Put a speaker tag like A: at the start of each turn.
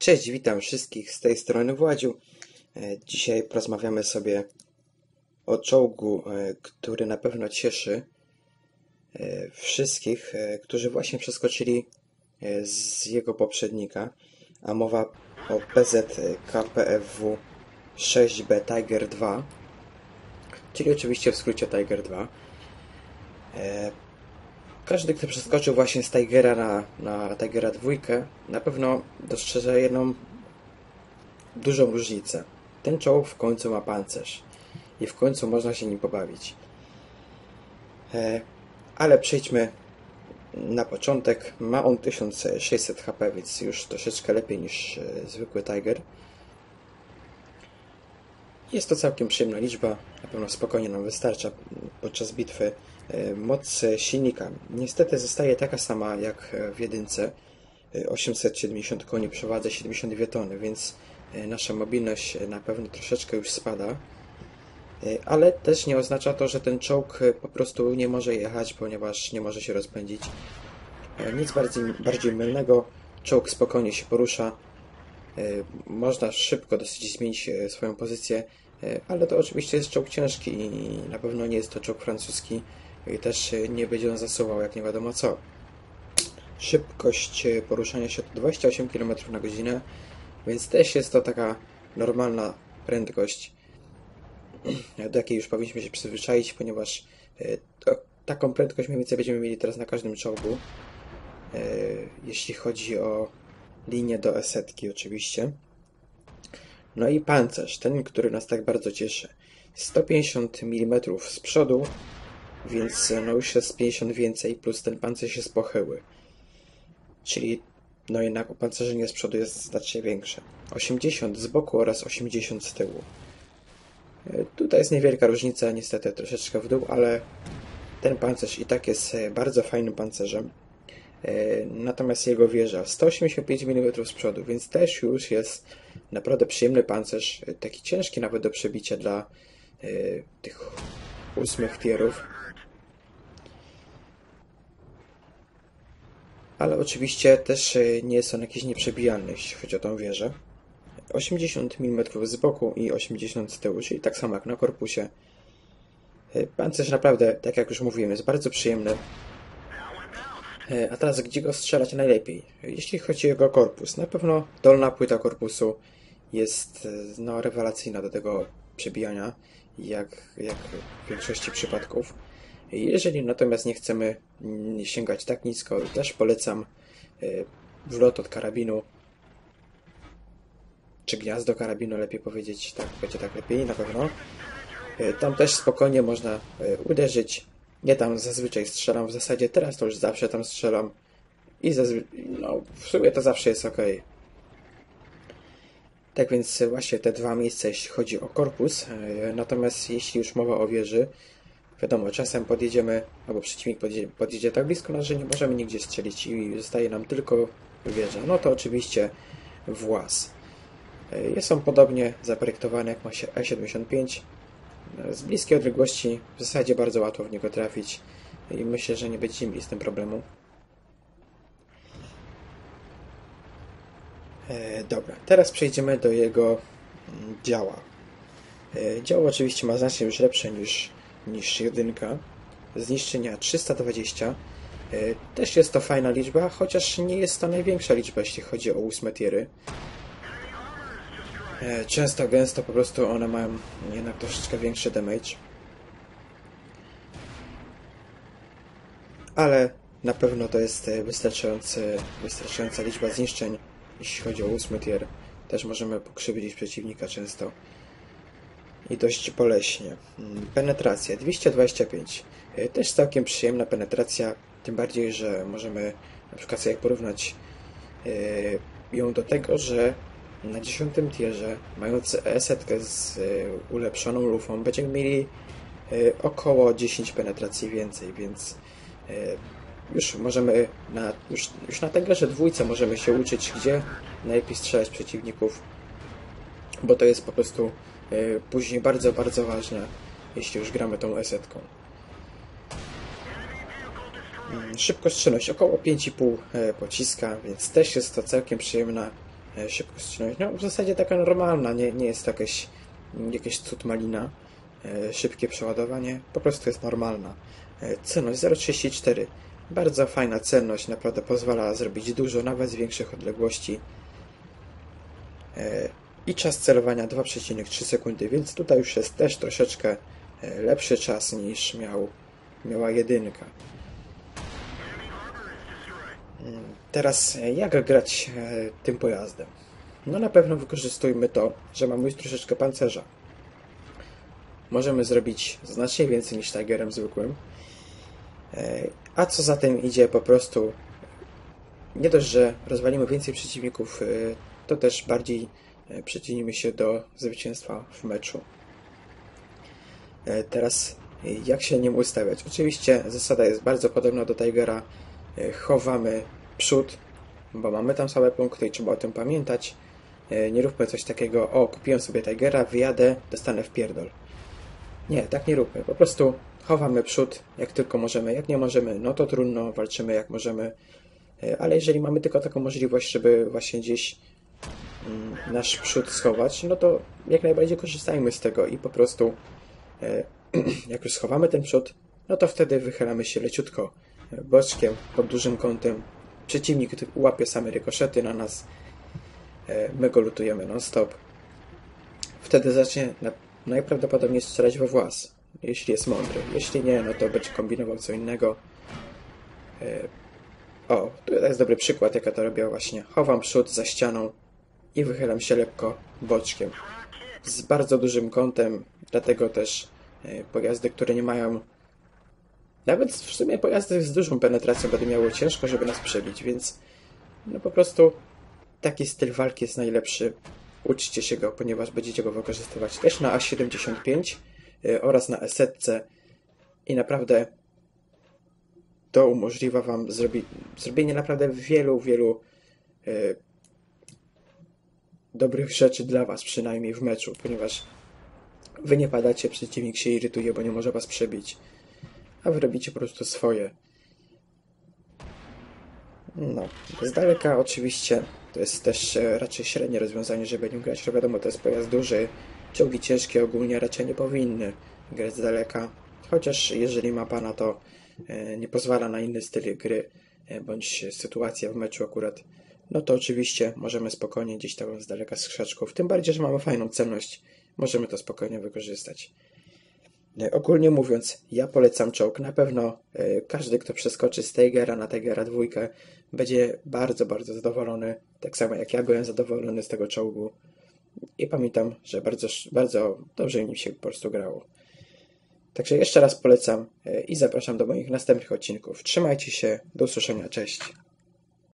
A: Cześć, witam wszystkich z tej strony Władziu. E, Dzisiaj porozmawiamy sobie o czołgu, e, który na pewno cieszy e, wszystkich, którzy właśnie przeskoczyli z jego poprzednika, a mowa o PZKPFW 6B Tiger 2, czyli oczywiście w skrócie Tiger 2. Każdy, kto przeskoczył właśnie z Tigera na, na Tigera 2, na pewno dostrzeże jedną dużą różnicę. Ten czołg w końcu ma pancerz i w końcu można się nim pobawić. E, ale przejdźmy na początek. Ma on 1600 HP, więc już troszeczkę lepiej niż e, zwykły Tiger. Jest to całkiem przyjemna liczba, na pewno spokojnie nam wystarcza podczas bitwy. E, Moc silnika niestety zostaje taka sama jak w jedynce. E, 870 koni przy wadze 72 tony, więc e, nasza mobilność na pewno troszeczkę już spada. E, Ale też nie oznacza to, że ten czołg e, po prostu nie może jechać, ponieważ nie może się rozpędzić. E, Nic bardziej, bardziej mylnego. Czołg spokojnie się porusza. E, Można szybko dosyć zmienić e, swoją pozycję, e, ale to oczywiście jest czołg ciężki i na pewno nie jest to czołg francuski i też nie będzie on zasuwał jak nie wiadomo co. Szybkość poruszania się to 28 km na godzinę, więc też jest to taka normalna prędkość, do jakiej już powinniśmy się przyzwyczaić, ponieważ to, taką prędkość mniej więcej będziemy mieli teraz na każdym czołgu, jeśli chodzi o linię do esetki oczywiście. No i pancerz, ten, który nas tak bardzo cieszy. 150 mm z przodu, więc no już jest 50 więcej, plus ten pancerz jest pochyły. Czyli no jednak opancerzenie z przodu jest znacznie większe. 80 z boku oraz 80 z tyłu. E, Tutaj jest niewielka różnica, niestety troszeczkę w dół, ale ten pancerz i tak jest e, bardzo fajnym pancerzem. E, Natomiast jego wieża 185 mm z przodu, więc też już jest naprawdę przyjemny pancerz, e, taki ciężki nawet do przebicia dla e, tych ósmych tierów. Ale oczywiście też nie jest on jakiś nieprzebijalny, jeśli chodzi o tą wieżę. 80 mm z boku i 80 z tyłu, czyli tak samo jak na korpusie. Pancerz naprawdę, tak jak już mówiłem, jest bardzo przyjemny. E, A teraz gdzie go strzelać najlepiej? Jeśli chodzi o jego korpus, na pewno dolna płyta korpusu jest e, no, rewelacyjna do tego przebijania, jak, jak w większości przypadków. Jeżeli natomiast nie chcemy mm, sięgać tak nisko, też polecam e, wlot od karabinu, czy gniazdo karabinu, lepiej powiedzieć, tak będzie tak lepiej na pewno. Tam też spokojnie można uderzyć. Ja tam zazwyczaj strzelam w zasadzie, teraz to już zawsze tam strzelam. I zazwy... no, w sumie to zawsze jest ok. Tak więc właśnie te dwa miejsca, jeśli chodzi o korpus. E, Natomiast jeśli już mowa o wieży, wiadomo, czasem podjedziemy, albo przeciwnik podjedzie, podjedzie tak blisko nas, że nie możemy nigdzie strzelić i zostaje nam tylko wieża. No to oczywiście włas. E, on podobnie zaprojektowany jak ma się E75. E, Z bliskiej odległości w zasadzie bardzo łatwo w niego trafić i myślę, że nie będziemy mieli z tym problemu. E, dobra, teraz przejdziemy do jego mm, działa. E, Działo oczywiście ma znacznie już lepsze niż, niż jedynka. Zniszczenia 320. E, Też jest to fajna liczba, chociaż nie jest to największa liczba, jeśli chodzi o ósme tiery. E, Często, gęsto po prostu one mają jednak troszeczkę większy damage. Ale na pewno to jest e, wystarczający, wystarczająca liczba zniszczeń, jeśli chodzi o ósmy tier. Też możemy pokrzywdzić przeciwnika często. I dość boleśnie. Mm, Penetracja 225. E, Też całkiem przyjemna penetracja, tym bardziej, że możemy na przykład sobie porównać ją do tego, że na 10 tierze, mając setkę z e, ulepszoną lufą, będziemy mieli e, około 10 penetracji więcej, więc e, już możemy na, już, już na Tigerze dwójce możemy się uczyć, gdzie najlepiej strzelać przeciwników, bo to jest po prostu później bardzo, bardzo ważne, jeśli już gramy tą esetką. Mm, Szybkostrzelność około 5,5 e, pociska, więc też jest to całkiem przyjemna szybko ściągnąć. No w zasadzie taka normalna, nie, nie jest to jakaś, jakieś cud malina. E, Szybkie przeładowanie, po prostu jest normalna. E, Celność 0,34. Bardzo fajna celność, naprawdę pozwala zrobić dużo, nawet z większych odległości. E, I czas celowania 2,3 sekundy, więc tutaj już jest też troszeczkę e, lepszy czas niż miał, miała jedynka. Teraz jak grać e, tym pojazdem? No na pewno wykorzystujmy to, że mamy już troszeczkę pancerza. Możemy zrobić znacznie więcej niż Tigerem zwykłym. E, A co za tym idzie, po prostu nie dość, że rozwalimy więcej przeciwników, e, to też bardziej przyczynimy się do zwycięstwa w meczu. Teraz jak się nim ustawiać? Oczywiście zasada jest bardzo podobna do Tigera. E, Chowamy przód, bo mamy tam słabe punkty i trzeba o tym pamiętać. E, Nie róbmy coś takiego, o kupiłem sobie Tigera, wyjadę, dostanę w pierdol. Nie, tak nie róbmy. Po prostu chowamy przód jak tylko możemy. Jak nie możemy, no to trudno, walczymy jak możemy. E, Ale jeżeli mamy tylko taką możliwość, żeby właśnie gdzieś mm, nasz przód schować, no to jak najbardziej korzystajmy z tego i po prostu jak już schowamy ten przód, no to wtedy wychylamy się leciutko boczkiem, pod dużym kątem. Przeciwnik łapie same rykoszety na nas. E, My go lutujemy non-stop. Wtedy zacznie na, najprawdopodobniej strzelać we włas, jeśli jest mądry. Jeśli nie, no to będzie kombinował co innego. E, O, tu jest dobry przykład, jak ja to robię właśnie. Chowam przód za ścianą i wychylam się lekko boczkiem. Z bardzo dużym kątem, dlatego też e, pojazdy, które nie mają nawet w sumie pojazdy z dużą penetracją będą miały ciężko, żeby nas przebić, więc no po prostu taki styl walki jest najlepszy. Uczcie się go, ponieważ będziecie go wykorzystywać też na A75 y, oraz na Esetce i naprawdę to umożliwia Wam zrobi zrobienie naprawdę wielu, wielu y, dobrych rzeczy dla Was, przynajmniej w meczu, ponieważ Wy nie padacie, przeciwnik się irytuje, bo nie może Was przebić, a Wy robicie po prostu swoje. No, z daleka oczywiście to jest też e, raczej średnie rozwiązanie, żeby nim grać. No wiadomo, to jest pojazd duży, czołgi ciężkie ogólnie raczej nie powinny grać z daleka. Chociaż jeżeli mapa na to e, nie pozwala na inny styl gry, e, bądź sytuacja w meczu akurat, no to oczywiście możemy spokojnie gdzieś tam z daleka z krzaczków. Tym bardziej, że mamy fajną celność, możemy to spokojnie wykorzystać. E, Ogólnie mówiąc, ja polecam czołg. Na pewno e, każdy, kto przeskoczy z Tigera na Tigera dwójkę, będzie bardzo, bardzo zadowolony. Tak samo jak ja byłem zadowolony z tego czołgu. I pamiętam, że bardzo, bardzo dobrze nim się po prostu grało. Także jeszcze raz polecam e, i zapraszam do moich następnych odcinków. Trzymajcie się, do usłyszenia, cześć.